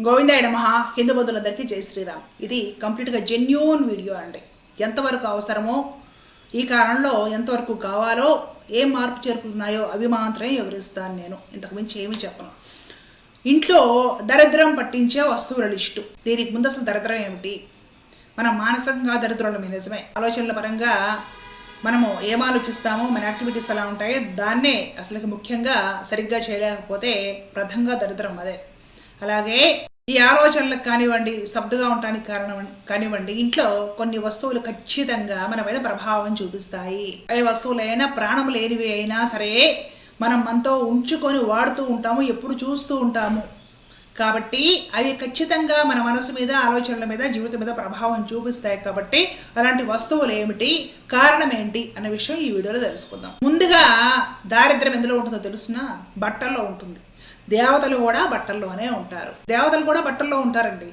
గోవిందాయ నమ. హిందూ బంధువులందరికీ జై శ్రీరామ్. ఇది కంప్లీట్గా జెన్యూన్ వీడియో అండి. ఎంతవరకు అవసరమో ఈ కారణంలో ఎంతవరకు కావాలో ఏం మార్పు చేరుకున్నాయో అవి మాత్రమే వివరిస్తాను నేను. ఇంతకు మించి ఏమీ చెప్పను. ఇంట్లో దరిద్రం పట్టించే వస్తువుల లిస్టు. దీనికి ముందు అసలు దరిద్రం ఏమిటి? మనం మానసికంగా దరిద్రులమే నిజమే. ఆలోచనల పరంగా మనము ఏం ఆలోచిస్తామో మన యాక్టివిటీస్ ఎలా ఉంటాయో దాన్నే అసలు ముఖ్యంగా సరిగ్గా చేయలేకపోతే ప్రథంగా దరిద్రం అదే. అలాగే ఈ ఆలోచనలకు కానివ్వండి స్తబ్దుగా ఉండటానికి కారణం కానివ్వండి ఇంట్లో కొన్ని వస్తువులు ఖచ్చితంగా మన మీద ప్రభావం చూపిస్తాయి. ఏ వస్తువులైనా ప్రాణం లేనివి అయినా సరే మనం మనతో ఉంచుకొని వాడుతూ ఉంటాము ఎప్పుడు చూస్తూ ఉంటాము. కాబట్టి అవి ఖచ్చితంగా మన మనసు మీద ఆలోచనల మీద జీవితం మీద ప్రభావం చూపిస్తాయి కాబట్టి అలాంటి వస్తువులు ఏమిటి కారణం ఏంటి అనే విషయం ఈ వీడియోలో తెలుసుకుందాం. ముందుగా దారిద్ర్యం ఎందులో ఉంటుందో తెలుసిన? బట్టల్లో ఉంటుంది. దేవతలు కూడా బట్టల్లోనే ఉంటారు. దేవతలు కూడా బట్టల్లో ఉంటారండి.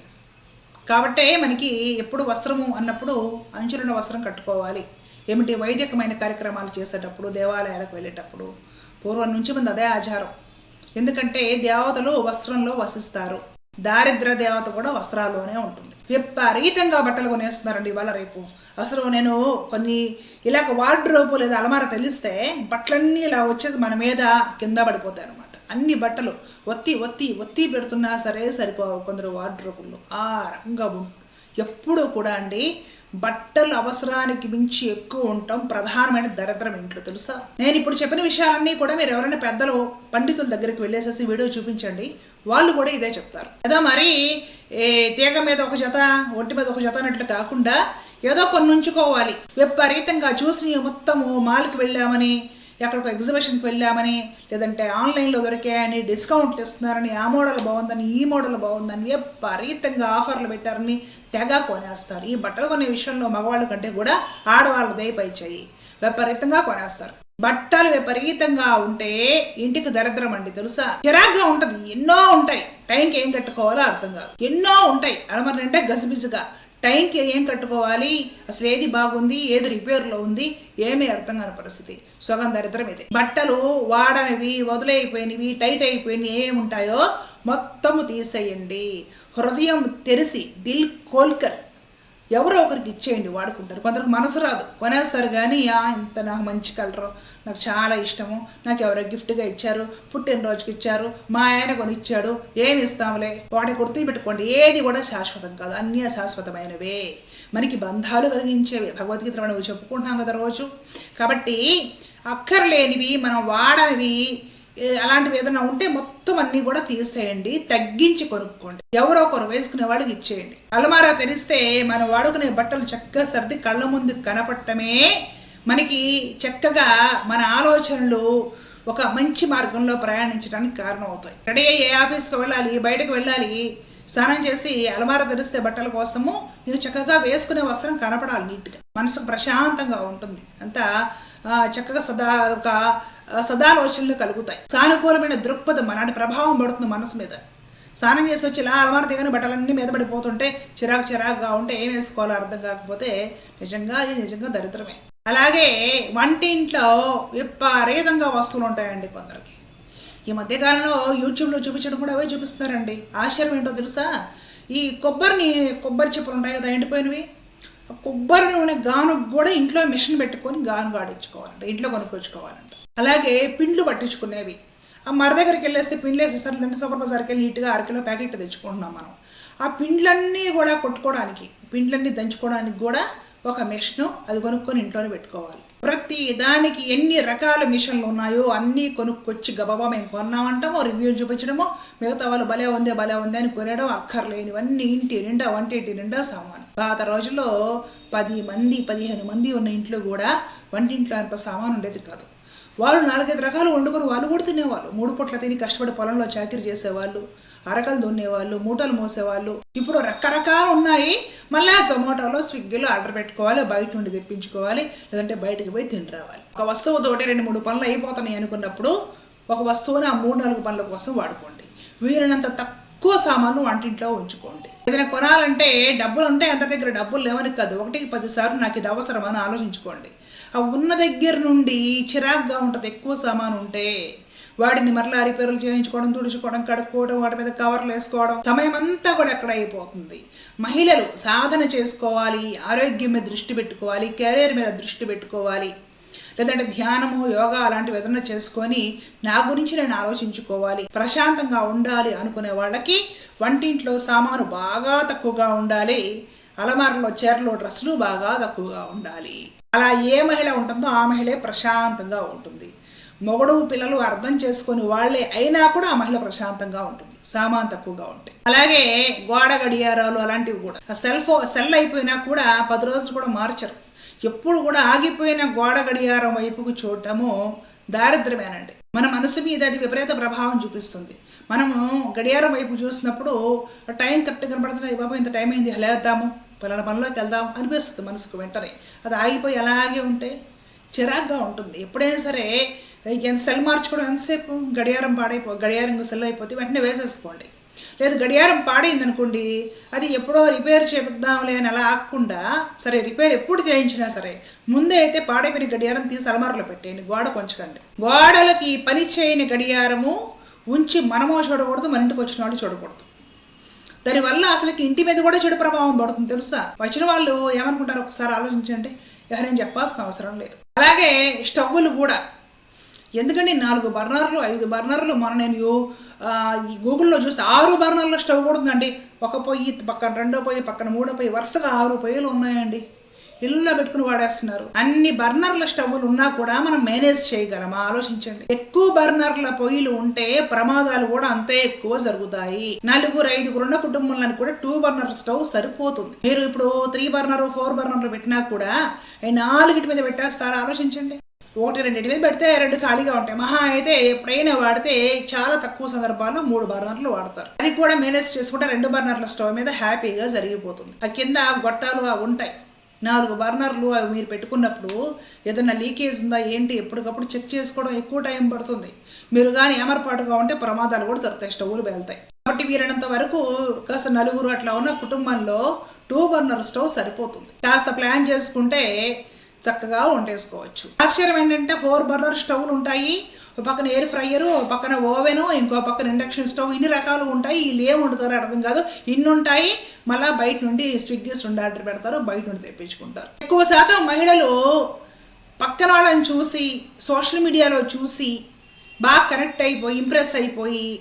కాబట్టే మనకి ఎప్పుడు వస్త్రము అన్నప్పుడు అంచులున్న వస్త్రం కట్టుకోవాలి. ఏమిటి? వైదికమైన కార్యక్రమాలు చేసేటప్పుడు దేవాలయాలకు వెళ్ళేటప్పుడు పూర్వం నుంచి మంది అదే ఆచారం. ఎందుకంటే దేవతలు వస్త్రంలో వసిస్తారు. దారిద్ర దేవత కూడా వస్త్రాల్లోనే ఉంటుంది. విపరీతంగా బట్టలు కొనేస్తున్నారండి ఇవాళ రేపు. అసలు నేను కొన్ని ఇలాగ వార్డ్రోపు లేదా అలమార తెలిస్తే బట్టలన్నీ ఇలా వచ్చేసి మన మీద కింద పడిపోతాయి అనమాట అన్ని బట్టలు ఒత్తి ఒత్తి ఒత్తి పెడుతున్నా సరే సరిపోవు. కొందరు వార్డ్రోబుల్లో ఆ రకంగా ఎప్పుడూ కూడా అండి బట్టలు అవసరానికి మించి ఎక్కువ ఉండటం ప్రధానమైన దరిద్రం ఇంట్లో తెలుసా? నేను ఇప్పుడు చెప్పిన విషయాలన్నీ కూడా మీరు ఎవరైనా పెద్దలు పండితుల దగ్గరికి వెళ్ళేసేసి వీడియో చూపించండి. వాళ్ళు కూడా ఇదే చెప్తారు. ఏదో మరి ఏ తీగ మీద ఒక జత ఒంటి మీద ఒక జత అన్నట్లు కాకుండా ఏదో కొన్ని ఉంచుకోవాలి విపరీతంగా చూసి మొత్తము మాల్కి వెళ్ళామని ఎక్కడికో ఎగ్జిబిషన్కి వెళ్ళామని లేదంటే ఆన్లైన్లో దొరికాయని డిస్కౌంట్లు ఇస్తున్నారని ఆ మోడల్ బాగుందని ఈ మోడల్ బాగుందని విపరీతంగా ఆఫర్లు పెట్టారని తెగ కొనేస్తారు. ఈ బట్టలు కొనే విషయంలో మగవాళ్ళ కంటే కూడా ఆడవాళ్ళు దయపైచాయి. విపరీతంగా కొనేస్తారు. బట్టలు విపరీతంగా ఉంటే ఇంటికి దరిద్రం అండి తెలుసా? చిరాగ్గా ఉంటుంది. ఎన్నో ఉంటాయి. టైంకి ఏం కట్టుకోవాలో అర్థం కాదు. ఎన్నో ఉంటాయి. అలమరి అంటే గజిబిజిగా. టైంకి ఏం కట్టుకోవాలి? అసలు ఏది బాగుంది? ఏది రిపేర్లో ఉంది? ఏమీ అర్థం కాని పరిస్థితి. సగం దరిద్రం ఇది. బట్టలు వాడనివి వదిలేయిపోయినవి టైట్ అయిపోయినవి ఏమేమి ఉంటాయో మొత్తము తీసేయండి. హృదయం తెరిసి దిల్ కోల్కర్. ఎవరో ఒకరికి ఇచ్చేయండి వాడుకుంటారు. కొందరికి మనసు రాదు. కొనేస్తారు కానీ "ఆ, ఇంత నాకు మంచి కలరు. నాకు చాలా ఇష్టము. నాకు ఎవరో గిఫ్ట్గా ఇచ్చారు. పుట్టినరోజుకి ఇచ్చారు. మా ఆయన కొనిచ్చాడు. ఏమి ఇస్తాంలే వాటి గుర్తు పెట్టుకోండి. ఏది కూడా శాశ్వతం కాదు. అన్నీ అశాశ్వతమైనవే. మనకి బంధాలు కలిగించేవి. భగవద్గీత మనం చెప్పుకుంటున్నాం కదా రోజు. కాబట్టి అక్కర్లేనివి మనం వాడనివి అలాంటివి ఏదైనా ఉంటే మొత్తం అన్ని కూడా తీసేయండి. తగ్గించి కొనుక్కోండి. ఎవరో ఒకరు వేసుకునే వాడికి ఇచ్చేయండి. అలమారా తెరిస్తే మనం వాడుకునే బట్టలు చక్కగా సర్ది కళ్ళ ముందు కనపడటమే మనకి చక్కగా మన ఆలోచనలు ఒక మంచి మార్గంలో ప్రయాణించడానికి కారణం అవుతాయి రెడీ అయ్యి ఏ ఆఫీస్కి వెళ్ళాలి బయటకు వెళ్ళాలి స్నానం చేసి అలమార తెరిస్తే బట్టల కోసము ఇది చక్కగా వేసుకునే వస్త్రం కనపడాలి నీట్గా. మనసు ప్రశాంతంగా ఉంటుంది. అంతా చక్కగా సదా ఒక సదాలోచనలు కలుగుతాయి. సానుకూలమైన దృక్పథం మనాటి ప్రభావం పడుతుంది మనసు మీద. స్నానం చేసి వచ్చి ఇలా అలమార దిగని బట్టలన్నీ మీద పడిపోతుంటే చిరాకు చిరాకుగా ఉంటే ఏం వేసుకోవాలో అర్థం కాకపోతే నిజంగా అది నిజంగా దరిద్రమే. అలాగే వంటింట్లో విపరీతంగా వస్తువులు ఉంటాయండి కొందరికి. ఈ మధ్యకాలంలో యూట్యూబ్లో చూపించడం కూడా అవే చూపిస్తున్నారండి. ఆశ్చర్యం ఏంటో తెలుసా? ఈ కొబ్బరిని కొబ్బరి చెప్పులు ఉంటాయి కదా ఎండిపోయినవి. ఆ కొబ్బరి నూనె గానుకు కూడా ఇంట్లో మిషన్ పెట్టుకొని గాను గాడించుకోవాలంట ఇంట్లో కొనుక్కొచ్చుకోవాలంట. అలాగే పిండ్లు పట్టించుకునేవి. ఆ మర దగ్గరికి వెళ్ళేస్తే పిండ్లు వేసేస్తారు లేదంటే సూపర్ బజార్కి వెళ్ళి నీట్గా అరకిలో ప్యాకెట్ తెచ్చుకుంటున్నాం మనం. ఆ పిండ్లన్నీ కూడా కొట్టుకోవడానికి పిండ్లన్నీ దంచుకోవడానికి కూడా ఒక మిషను అది కొనుక్కొని ఇంట్లోనే పెట్టుకోవాలి. ప్రతి దానికి ఎన్ని రకాల మిషన్లు ఉన్నాయో అన్నీ కొనుక్కొచ్చి గబాబా మేము కొన్నామంటామో రివ్యూలు చూపించడమో మిగతా వాళ్ళు భలే ఉంది భలే ఉంది అని కొనడం అక్కర్లేనివన్నీ ఇంటి నిండా వంటింటి నిండా సామాను. పాత రోజుల్లో పది మంది పదిహేను మంది ఉన్న ఇంట్లో కూడా వంటింట్లో అంత సామాను ఉండేది కాదు. వాళ్ళు నాలుగైదు రకాలు వండుకొని వాళ్ళు కూడా తినేవాళ్ళు. మూడు పూట్ల తిని కష్టపడి పొలంలో చాకరీ చేసేవాళ్ళు. అరకలు దున్నేవాళ్ళు మూటలు మోసేవాళ్ళు. ఇప్పుడు రకరకాలు ఉన్నాయి. మళ్ళీ జొమాటోలో స్విగ్గీలో ఆర్డర్ పెట్టుకోవాలి బయట నుండి తెప్పించుకోవాలి లేదంటే బయటకు పోయి తిని రావాలి. ఒక వస్తువు తోటి రెండు మూడు పనులు అయిపోతున్నాయి అనుకున్నప్పుడు ఒక వస్తువుని ఆ మూడు నాలుగు పనుల కోసం వాడుకోండి. వీరినంత తక్కువ సామాను వంటింట్లో ఉంచుకోండి. ఏదైనా కొనాలంటే డబ్బులు ఉంటే అంత దగ్గర డబ్బులు లేవని కాదు. ఒకటికి పదిసార్లు నాకు ఇది అవసరమా అని ఆలోచించుకోండి. ఆ ఉన్న దగ్గర నుండి చిరాగ్గా ఉంటుంది ఎక్కువ సామాను ఉంటే. వాటిని మరలా రిపేర్లు చేయించుకోవడం తుడుచుకోవడం కడుక్కోవడం వాటి మీద కవర్లు వేసుకోవడం సమయం అంతా కూడా ఎక్కడ అయిపోతుంది? మహిళలు సాధన చేసుకోవాలి ఆరోగ్యం మీద దృష్టి పెట్టుకోవాలి కెరీర్ మీద దృష్టి పెట్టుకోవాలి. లేదంటే ధ్యానము యోగా అలాంటివి ఏదైనా చేసుకొని నా గురించి నేను ఆలోచించుకోవాలి ప్రశాంతంగా ఉండాలి అనుకునే వాళ్ళకి వంటింట్లో సామాను బాగా తక్కువగా ఉండాలి అలమారలో చీరలు డ్రెస్సులు బాగా తక్కువగా ఉండాలి. అలా ఏ మహిళ ఉంటుందో ఆ మహిళే ప్రశాంతంగా ఉంటుంది. మొగడు పిల్లలు అర్థం చేసుకొని వాళ్ళే అయినా కూడా ఆ మహిళ ప్రశాంతంగా ఉంటుంది సామాన్ తక్కువగా ఉంటాయి అలాగే గోడ గడియారాలు అలాంటివి కూడా. ఆ సెల్ ఫో సెల్ అయిపోయినా కూడా పది రోజులు కూడా మార్చరు. ఎప్పుడు కూడా ఆగిపోయిన గోడ గడియారం వైపుకు చూడటము దారిద్ర్యమేనండి. మన మనసు మీద అది విపరీత ప్రభావం చూపిస్తుంది. మనము గడియారం వైపు చూసినప్పుడు ఆ టైం కరెక్ట్ కనబడుతున్నాయి బాబు ఇంత టైం అయింది లేద్దాము పలానా పనిలోకి వెళ్దాం అనిపిస్తుంది మనసుకు వెంటనే. అది ఆగిపోయి అలాగే ఉంటే చిరాగ్గా ఉంటుంది. ఎప్పుడైనా సరే ఎంత సెల్ మార్చుకోవడం ఎంతసేపు గడియారం పాడైపో గడియారం సెల్ అయిపోతే వెంటనే వేసేసుకోండి. లేదు గడియారం పాడైంది అనుకోండి అది ఎప్పుడో రిపేర్ చేద్దాంలే అని అలా ఆగకుండా సరే రిపేర్ ఎప్పుడు చేయించినా సరే ముందే అయితే పాడైపోయిన గడియారం తీసి అలమారలో పెట్టేయండి గోడ కొంచకండి. గోడలకి పని చేయని గడియారము ఉంచి మనమో చూడకూడదు మన ఇంటికి వచ్చిన వాళ్ళు చూడకూడదు. దానివల్ల అసలుకి ఇంటి మీద కూడా చెడు ప్రభావం పడుతుంది తెలుసా? వచ్చిన వాళ్ళు ఏమనుకుంటారు ఒకసారి ఆలోచించండి. ఎవరైనా చెప్పాల్సిన అవసరం లేదు. అలాగే స్టవ్వులు కూడా ఎందుకంటే నాలుగు బర్నర్లు ఐదు బర్నర్లు మొన్న నేను ఈ గూగుల్లో చూసి ఆరు బర్నర్ల స్టవ్ కూడా ఉందండి. ఒక పొయ్యి పక్కన రెండో పొయ్యి పక్కన మూడో పొయ్యి వరుసగా ఆరు పొయ్యిలు ఉన్నాయండి. ఇళ్ళలో పెట్టుకుని వాడేస్తున్నారు. అన్ని బర్నర్ల స్టవ్లు ఉన్నా కూడా మనం మేనేజ్ చేయగలమా? ఆలోచించండి. ఎక్కువ బర్నర్ల పొయ్యిలు ఉంటే ప్రమాదాలు కూడా అంతే ఎక్కువ జరుగుతాయి. నలుగురు ఐదుగురు ఉన్న కుటుంబంలో కూడా టూ బర్నర్ స్టవ్ సరిపోతుంది. మీరు ఇప్పుడు త్రీ బర్నర్ ఫోర్ బర్నర్లు పెట్టినా కూడా నాలుగిటి మీద పెట్టేస్తారా? ఆలోచించండి. ఒకటి రెండింటి మీద పెడితే రెండు ఖాళీగా ఉంటాయి. మహా అయితే ఎప్పుడైనా వాడితే చాలా తక్కువ సందర్భాల్లో మూడు బర్నర్లు వాడతారు. అది కూడా మేనేజ్ చేసుకుంటే రెండు బర్నర్ల స్టవ్ మీద హ్యాపీగా జరిగిపోతుంది. ఆ కింద గొట్టాలు అవి ఉంటాయి. నాలుగు బర్నర్లు అవి మీరు పెట్టుకున్నప్పుడు ఏదైనా లీకేజ్ ఉందా ఏంటి? ఎప్పటికప్పుడు చెక్ చేసుకోవడం ఎక్కువ టైం పడుతుంది. మీరు కానీ ఏమరపాటుగా ఉంటే ప్రమాదాలు కూడా జరుగుతాయి. స్టవ్లు వెళ్తాయి కాబట్టి వీరైనంత వరకు కాస్త నలుగురు అట్లా ఉన్న కుటుంబంలో టూ బర్నర్ స్టవ్ సరిపోతుంది. కాస్త ప్లాన్ చేసుకుంటే చక్కగా వండేసుకోవచ్చు ఆశ్చర్యం ఏంటంటే ఫోర్ బర్నర్ స్టవ్లు ఉంటాయి. ఒక పక్కన ఎయిర్ ఫ్రైయర్ ఒక పక్కన ఓవెను ఇంకో పక్కన ఇండక్షన్ స్టవ్ ఇన్ని రకాలు ఉంటాయి. వీళ్ళు ఏం వండుతారో అర్థం కాదు. ఇన్ని ఉంటాయి. మళ్ళీ బయట నుండి స్విగ్గీ రెండు ఆర్డర్ పెడతారు. బయట నుండి తెప్పించుకుంటారు. ఎక్కువ శాతం మహిళలు పక్కన వాళ్ళని చూసి సోషల్ మీడియాలో చూసి బాగా కనెక్ట్ అయిపోయి ఇంప్రెస్ అయిపోయి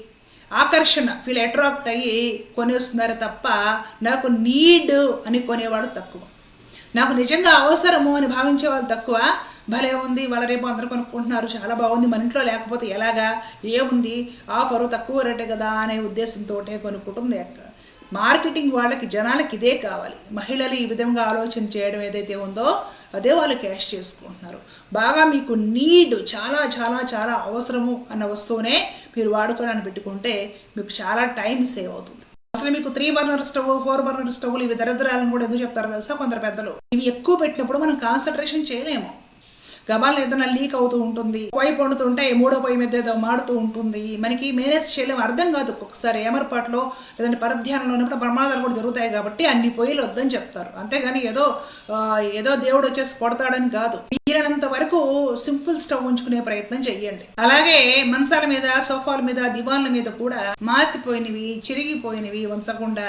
ఆకర్షణ ఫీల్ అట్రాక్ట్ అయ్యి కొనేస్తున్నారు తప్ప నాకు నీడ్ అని కొనేవాడు తక్కువ. నాకు నిజంగా అవసరము అని భావించే వాళ్ళు తక్కువ. భలే ఉంది వాళ్ళ రేపు అందరూ కొనుక్కుంటున్నారు చాలా బాగుంది మన ఇంట్లో లేకపోతే ఎలాగా? ఏముంది? ఆఫరు తక్కువ రేటే కదా అనే ఉద్దేశంతో కొనుక్కుంటుంది అక్కడ మార్కెటింగ్ వాళ్ళకి జనాలకి ఇదే కావాలి. మహిళలు ఈ విధంగా ఆలోచన చేయడం ఏదైతే ఉందో అదే వాళ్ళు క్యాష్ చేసుకుంటున్నారు. బాగా మీకు నీడ్ చాలా చాలా చాలా అవసరము అన్న వస్తువునే మీరు వాడుకోవాలని పెట్టుకుంటే మీకు చాలా టైం సేవ్ అవుతుంది. అసలు మీకు three burner stove four burner స్టవ్లు ఇవి దరిద్రాలను కూడా ఎందుకు చెప్తారో తెలుసా? కొందరు పెద్దలు. ఇవి ఎక్కువ పెట్టినప్పుడు మనం కాన్సన్ట్రేషన్ చేయలేము. గబాలను ఏదైనా లీక్ అవుతూ ఉంటుంది పొయ్యి పండుతుంటే మూడో పొయ్యి మీద ఏదో మాడుతూ ఉంటుంది. మనకి మేనేజ్ చేయలేము అర్థం కాదు. ఒక్కొక్కసారి ఏమరపాట్లో లేదంటే పరధ్యానంలో ఉన్నప్పుడు ప్రమాదాలు కూడా జరుగుతాయి కాబట్టి అన్ని పొయ్యిలు వద్దని చెప్తారు. అంతేగాని ఏదో ఏదో దేవుడు వచ్చేసి కొడతాడని కాదు. వీలైనంత వరకు సింపుల్ స్టవ్ ఉంచుకునే ప్రయత్నం చెయ్యండి. అలాగే మంచాల మీద సోఫాల మీద దివాన్ల మీద కూడా మాసిపోయినవి చిరిగిపోయినవి ఉంచకుండా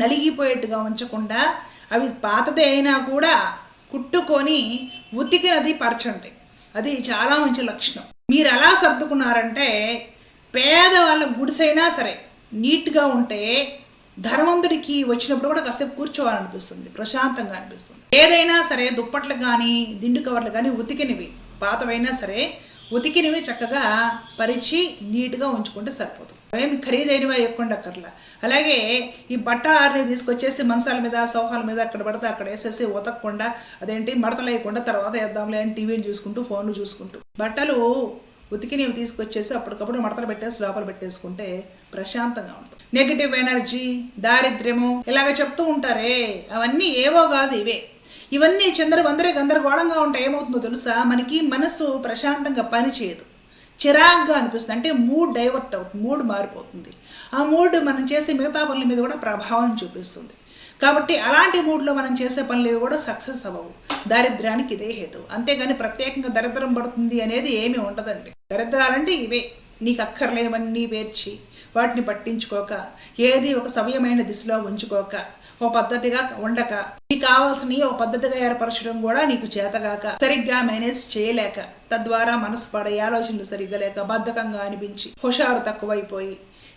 నలిగిపోయేట్టుగా ఉంచకుండా అవి పాతదే అయినా కూడా కుట్టుకొని ఉతికినది పరచండి. అది చాలా మంచి లక్షణం. మీరు ఎలా సర్దుకున్నారంటే పేదవాళ్ళ గుడిసైనా సరే నీట్గా ఉంటే ధనవంతుడికి వచ్చినప్పుడు కూడా కాసేపు కూర్చోవాలనిపిస్తుంది ప్రశాంతంగా అనిపిస్తుంది. ఏదైనా సరే దుప్పట్లు కానీ దిండు కవర్లు కానీ ఉతికినవి పాతవైనా సరే ఉతికినవి చక్కగా పరిచి నీట్గా ఉంచుకుంటే సరిపోతుంది. అవేమి ఖరీదైనవి ఎక్కుండక్కర్లా అలాగే ఈ బట్ట ఆరిని తీసుకొచ్చేసి మంచాల మీద సోఫాల మీద అక్కడ పడితే అక్కడ వేసేసి ఉతకకుండా అదేంటి మడతలు వేయకుండా తర్వాత వేద్దాంలే అని టీవీని చూసుకుంటూ ఫోన్లు చూసుకుంటూ. బట్టలు ఉతికినవి తీసుకొచ్చేసి అప్పటికప్పుడు మడతలు పెట్టేసి లోపల పెట్టేసుకుంటే ప్రశాంతంగా ఉంటుంది. నెగిటివ్ ఎనర్జీ దారిద్ర్యము ఇలాగ చెప్తూ ఉంటారే. అవన్నీ ఏవో కాదు ఇవే. ఇవన్నీ చంద్రబందరే గందరగోళంగా ఉంటాయి. ఏమవుతుందో తెలుసా? మనకి మనసు ప్రశాంతంగా పని చేయదు చిరాగ్గా అనిపిస్తుంది. అంటే మూడ్ డైవర్ట్ అవుతుంది. మూడ్ మారిపోతుంది. ఆ మూడ్ మనం చేసే మిగతా పనుల మీద కూడా ప్రభావం చూపిస్తుంది. కాబట్టి అలాంటి మూడ్లో మనం చేసే పనులు ఇవి కూడా సక్సెస్ అవ్వవు. దారిద్ర్యానికి ఇదే హేతు. అంతేగాని ప్రత్యేకంగా దరిద్రం పడుతుంది అనేది ఏమీ ఉండదండి. దరిద్రాలంటే ఇవే. నీకు అక్కర్లేనివన్నీ పేర్చి వాటిని పట్టించుకోక ఏది ఒక సవ్యమైన దిశలో ఉంచుకోక ఓ పద్ధతిగా ఉండక. నీకు కావాల్సినవి ఒక పద్ధతిగా ఏర్పరచడం కూడా నీకు చేతగాక. సరిగ్గా మేనేజ్ చేయలేక. తద్వారా మనసు పడే ఆలోచనలు సరిగ్గా లేక బద్ధకంగా అనిపించి హుషారు తక్కువైపోయి.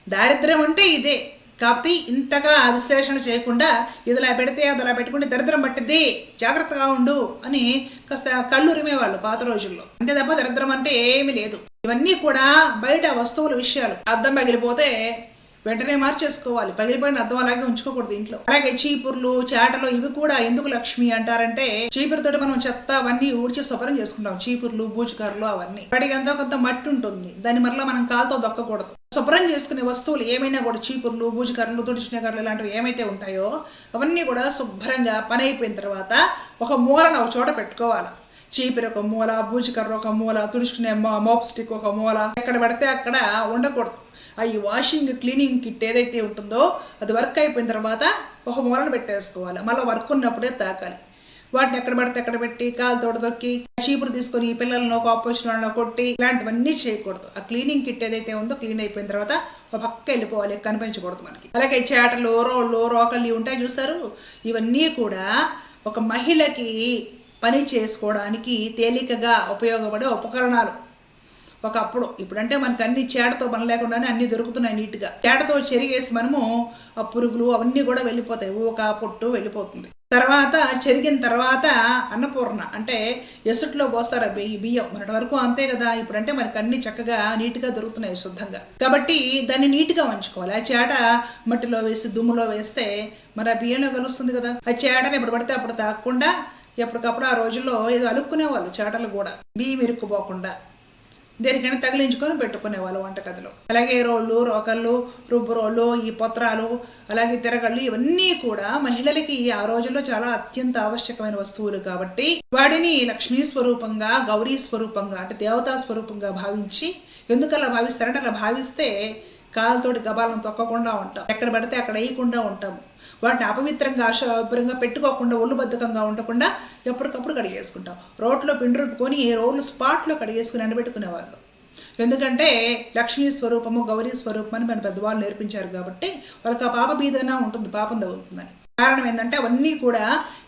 దారిద్ర్యం అంటే ఇదే. కాబట్టి ఇంతగా విశ్లేషణ చేయకుండా ఇదిలా పెడితే అదిలా పెట్టుకుంటే దరిద్రం పట్టిద్ది. జాగ్రత్తగా ఉండు అని కాస్త కళ్ళు రిమేవాళ్ళు పాత రోజుల్లో. అంతే తప్ప దరిద్రం అంటే ఏమీ లేదు. ఇవన్నీ కూడా బయట వస్తువుల విషయాలు. అద్దం పగిలిపోతే వెంటనే మార్చేసుకోవాలి. పగిలిపోయిన అద్దం అలాగే ఉంచుకోకూడదు ఇంట్లో. అలాగే చీపుర్లు చేటలు ఇవి కూడా ఎందుకు లక్ష్మి అంటారంటే చీపురుతో మనం చెత్త అవన్నీ ఊడ్చి శుభ్రం చేసుకుంటాం. చీపుర్లు బూచుకారులు అవన్నీ. వాటికి ఎంతో కొంత మట్టి ఉంటుంది. దాని మరలా మనం కాలుతో దొక్కకూడదు. శుభ్రం చేసుకునే వస్తువులు ఏమైనా కూడా చీపుర్లు బూజుకర్రలు తుడిచినకర్రలు ఇలాంటివి ఏమైతే ఉంటాయో అవన్నీ కూడా శుభ్రంగా పని అయిపోయిన తర్వాత ఒక మూలన ఒక చోట పెట్టుకోవాలి. చీపురు ఒక మూల బూజుకర్ర ఒక మూల తుడుచుకునే మోప్ స్టిక్ ఒక మూల ఎక్కడ పడితే అక్కడ ఉండకూడదు. ఆ ఈ వాషింగ్ క్లీనింగ్ కిట్ ఏదైతే ఉంటుందో అది వర్క్ అయిపోయిన తర్వాత ఒక మూలన పెట్టేసుకోవాలి. మళ్ళీ వర్క్ ఉన్నప్పుడే తాకాలి. వాటిని ఎక్కడ పడితే ఎక్కడ పెట్టి కాలు తోడదొక్కి చీపురు తీసుకొని పిల్లలను ఒక ఆపోజిషన్ వాళ్ళని కొట్టి ఇలాంటివన్నీ చేయకూడదు. ఆ క్లీనింగ్ కిట్ ఏదైతే ఉందో క్లీన్ అయిపోయిన తర్వాత ఒక పక్క వెళ్ళిపోవాలి. కనిపించకూడదు మనకి. అలాగే చేటలు రోళ్ళు రోకళ్ళు ఉంటాయి చూసారు? ఇవన్నీ కూడా ఒక మహిళకి పని చేసుకోవడానికి తేలికగా ఉపయోగపడే ఉపకరణాలు. ఒకప్పుడు ఇప్పుడంటే మనకు అన్ని చేటతో పని లేకుండానే అన్ని దొరుకుతున్నాయి నీట్గా. చేటతో చెరిగేసి మనము ఆ పురుగులు అవన్నీ కూడా వెళ్ళిపోతాయి. ఊక పొట్టు వెళ్ళిపోతుంది. తర్వాత చెరిగిన తర్వాత అన్నపూర్ణ అంటే ఎసుట్లో పోస్తారు బియ్య బియ్యం. మొన్నటి వరకు అంతే కదా. ఇప్పుడంటే మనకు అన్ని చక్కగా నీట్గా దొరుకుతున్నాయి శుద్ధంగా. కాబట్టి దాన్ని నీట్గా ఉంచుకోవాలి ఆ చేట మట్టిలో వేసి దుమ్ములో వేస్తే మరి ఆ బియ్యంలో కలుస్తుంది కదా. ఆ చేటని ఎప్పుడు పడితే అప్పుడు తాకుండా ఎప్పటికప్పుడు ఆ రోజుల్లో ఏదో అలుక్కునేవాళ్ళు చేటలు కూడా. బియ్యం ఇరుక్కుపోకుండా. దేనికైనా తగిలించుకొని పెట్టుకునే వాళ్ళు వంటగదిలో. అలాగే రోళ్ళు రోకళ్ళు రుబ్బు రోళ్ళు ఈ పత్రాలు అలాగే తిరగళ్ళు ఇవన్నీ కూడా మహిళలకి ఆ రోజుల్లో చాలా అత్యంత ఆవశ్యకమైన వస్తువులు కాబట్టి వాడిని లక్ష్మీ స్వరూపంగా గౌరీ స్వరూపంగా అంటే దేవతా స్వరూపంగా భావించి ఎందుకు అలా భావిస్తారంటే అలా భావిస్తే కాలుతోటి గబాలను తొక్కకుండా ఉంటాం. ఎక్కడ పడితే అక్కడ వేయకుండా ఉంటాము వాటిని అపవిత్రంగా అశుభ్రంగా పెట్టుకోకుండా ఒళ్ళు బద్ధకంగా ఉండకుండా ఎప్పటికప్పుడు కడిగేసుకుంటాం. రోడ్లో పిండి రుబ్బుకొని రోడ్లు స్పాట్లో కడిగేసుకుని ఎండబెట్టుకునే వాళ్ళు. ఎందుకంటే లక్ష్మీ స్వరూపము గౌరీ స్వరూపం అని మన పెద్దవాళ్ళు నేర్పించారు కాబట్టి వాళ్ళకి ఆ పాప బీదన ఉంటుంది పాపం తగులుతుందని. కారణం ఏంటంటే అవన్నీ కూడా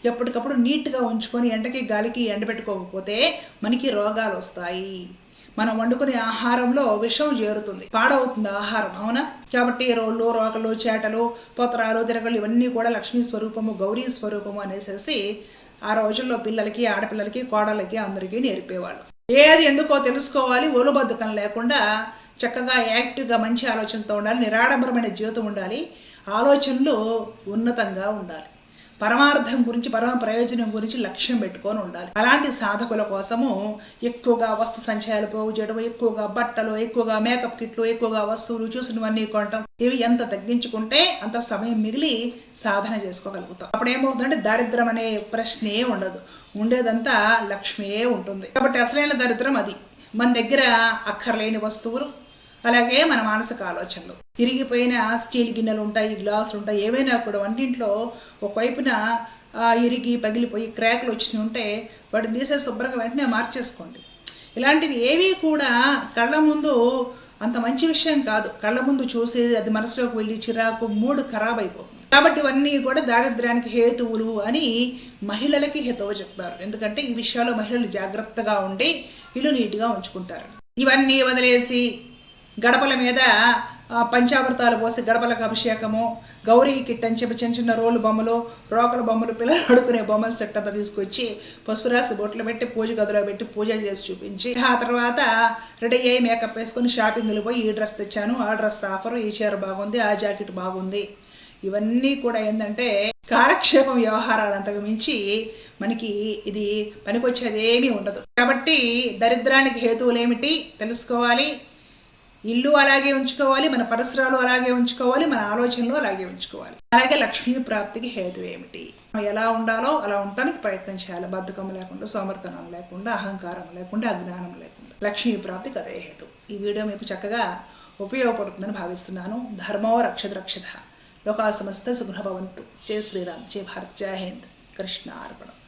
ఎప్పటికప్పుడు నీట్గా ఉంచుకొని ఎండకి గాలికి ఎండబెట్టుకోకపోతే మనకి రోగాలు వస్తాయి. మనం వండుకునే ఆహారంలో విషం చేరుతుంది పాడవుతుంది ఆహారం అవునా? కాబట్టి రోళ్ళు రోకలు చేటలు పొత్రాలు తిరగలు ఇవన్నీ కూడా లక్ష్మీ స్వరూపము గౌరీ స్వరూపము అనేసి ఆ రోజుల్లో పిల్లలకి ఆడపిల్లలకి కోడలకి అందరికీ నేర్పేవాళ్ళు. ఏది ఎందుకో తెలుసుకోవాలి ఒలుబద్ధకం లేకుండా చక్కగా యాక్టివ్గా మంచి ఆలోచనతో ఉండాలి నిరాడంబరమైన జీవితం ఉండాలి ఆలోచనలు ఉన్నతంగా ఉండాలి. పరమార్థం గురించి పరమ ప్రయోజనం గురించి లక్ష్యం పెట్టుకొని ఉండాలి. అలాంటి సాధకుల కోసము ఎక్కువగా వస్తు సంచయాలు పోగు చేయడం ఎక్కువగా బట్టలు ఎక్కువగా మేకప్ కిట్లు ఎక్కువగా వస్తువులు చూసినవన్నీ కొనటం ఇవి ఎంత తగ్గించుకుంటే అంత సమయం మిగిలి సాధన చేసుకోగలుగుతాం. అప్పుడు ఏమవుతుందంటే దారిద్రం అనే ప్రశ్నే ఉండదు. ఉండేదంతా లక్ష్మియే ఉంటుంది. కాబట్టి అసలైన దరిద్రం అది. మన దగ్గర అక్కర్లేని వస్తువులు అలాగే మన మానసిక ఆలోచనలు. ఇరిగిపోయిన స్టీల్ గిన్నెలు ఉంటాయి గ్లాసులు ఉంటాయి ఏవైనా కూడా వంటింట్లో ఒకవైపున ఇరిగి పగిలిపోయి క్రాక్లు వచ్చి ఉంటే వాటిని తీసే శుభ్రంగా వెంటనే మార్చేసుకోండి. ఇలాంటివి ఏవి కూడా కళ్ళ ముందు అంత మంచి విషయం కాదు. కళ్ళ ముందు చూసి అది మనసులోకి వెళ్ళి చిరాకు మూడు ఖరాబ్ అయిపోతుంది కాబట్టి ఇవన్నీ కూడా దారిద్ర్యానికి హేతువులు అని మహిళలకి హితవు చెప్పారు. ఎందుకంటే ఈ విషయాల్లో మహిళలు జాగ్రత్తగా ఉండి ఇల్లు నీట్గా ఉంచుకుంటారు. ఇవన్నీ వదిలేసి గడపల మీద పంచామృతాలు పోసి గడపలకు అభిషేకము గౌరీ కిట్ అని చెప్పి చిన్న చిన్న రోలు బొమ్మలు రోకల బొమ్మలు పిల్లలు ఆడుకునే బొమ్మల సెట్ అంతా తీసుకొచ్చి పసుపు రాసి బొట్లు పెట్టి పూజ గదిలో పెట్టి పూజలు చేసి చూపించి ఆ తర్వాత రెడీ అయ్యి మేకప్ వేసుకొని షాపింగ్లు పోయి ఈ డ్రెస్ తెచ్చాను ఆ డ్రెస్ ఆఫర్ ఈ చీర బాగుంది ఆ జాకెట్ బాగుంది. ఇవన్నీ కూడా ఏంటంటే కాలక్షేపం వ్యవహారాలు అంతకు మించి మనకి ఇది పనికొచ్చేది ఏమీ ఉండదు. కాబట్టి దరిద్రానికి హేతువులు ఏమిటి తెలుసుకోవాలి. ఇల్లు అలాగే ఉంచుకోవాలి మన పరిసరాలు అలాగే ఉంచుకోవాలి మన ఆలోచనలు అలాగే ఉంచుకోవాలి. అలాగే లక్ష్మీ ప్రాప్తికి హేతు ఏమిటి? ఎలా ఉండాలో అలా ఉండటానికి ప్రయత్నం చేయాలి. బద్ధకం లేకుండా సోమర్థనం లేకుండా అహంకారం లేకుండా అజ్ఞానం లేకుండా. లక్ష్మీ ప్రాప్తికి అదే హేతు. ఈ వీడియో మీకు చక్కగా ఉపయోగపడుతుందని భావిస్తున్నాను. ధర్మో రక్షత రక్షత. లోకా సమస్త సుగ్రహభవంతు జై శ్రీరామ్. జై భారత్. జై హింద్. కృష్ణ అర్పణం.